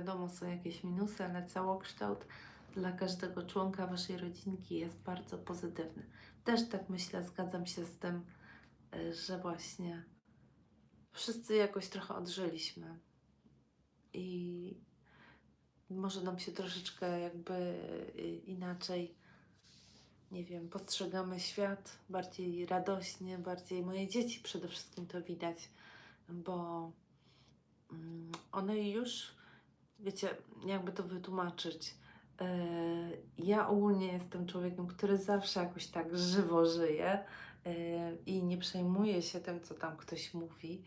wiadomo, są jakieś minusy, ale całokształt dla każdego członka Waszej rodzinki jest bardzo pozytywny. Też tak myślę, zgadzam się z tym, y, że właśnie wszyscy jakoś trochę odżyliśmy i może nam się troszeczkę jakby y, inaczej, nie wiem, postrzegamy świat bardziej radośnie, bardziej moje dzieci przede wszystkim to widać, bo mm, one już, wiecie, jakby to wytłumaczyć. y, Ja ogólnie jestem człowiekiem, który zawsze jakoś tak żywo żyje y, i nie przejmuje się tym, co tam ktoś mówi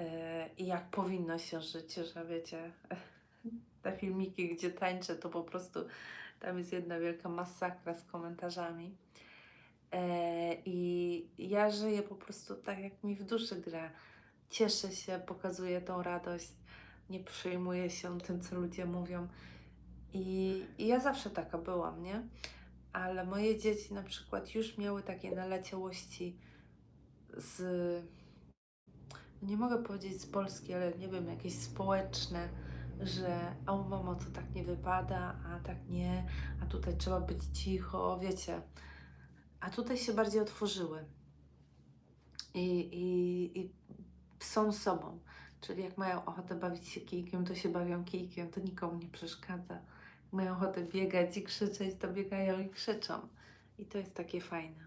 y, i jak powinno się żyć, że wiecie, te filmiki, gdzie tańczę, to po prostu tam jest jedna wielka masakra z komentarzami. E, I ja żyję po prostu tak, jak mi w duszy gra. Cieszę się, pokazuję tą radość, nie przejmuję się tym, co ludzie mówią. I, I ja zawsze taka byłam, nie? Ale moje dzieci na przykład już miały takie naleciałości z. Nie mogę powiedzieć z Polski, ale nie wiem, jakieś społeczne, że o mamo, to tak nie wypada, a tak nie, a tutaj trzeba być cicho, wiecie. A tutaj się bardziej otworzyły i, i, i są sobą. Czyli jak mają ochotę bawić się kijkiem, to się bawią kijkiem, to nikomu nie przeszkadza. Mają ochotę biegać i krzyczeć, to biegają i krzyczą. I to jest takie fajne.